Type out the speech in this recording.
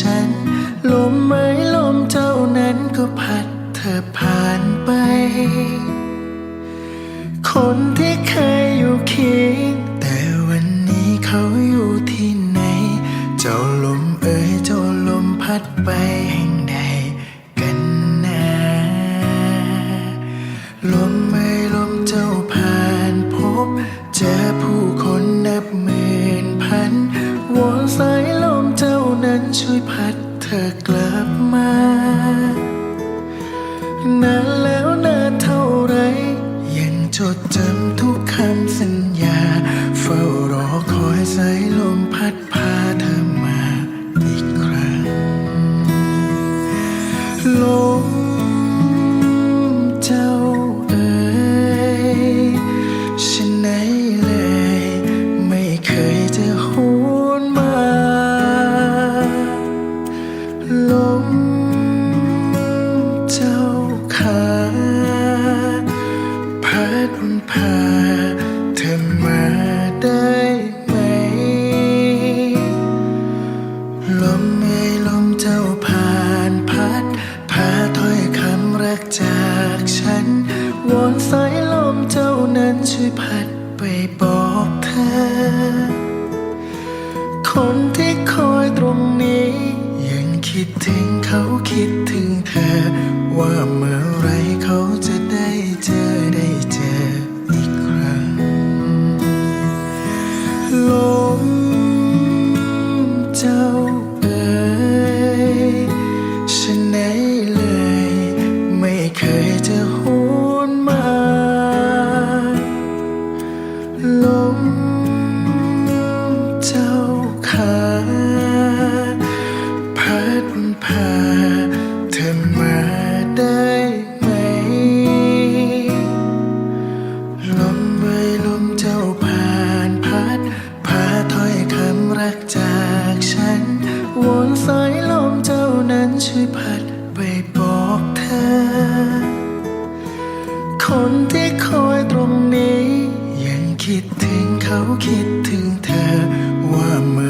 ฉัน ลมไม้ลมเจ้านั้นก็พัดเธอผ่านไป คนที่เคยอยู่เคียงแต่วันนี้เขาอยู่ที่ไหน เจ้าลมเอ๋ยเจ้าลมพัดไป ช่วยพัดเธอกลับมานานแล้วนานเท่าไร ยังจดจำทุกคำสัญญา เฝ้ารอคอยสายลมพัดพาเธอมาอีกครั้งลมเจ้า คนที่คอยตรงนี้ ยังคิดถึงเขาคิดถึงเธอ ว่าเมื่อไรเขาจะได้เจอได้เจออีกครั้งลมเจ้าเอ๋ยฉันไหนเลย ไม่เคยจะหวนมาลม เขาคิดถึงเธอว่าเมื่อ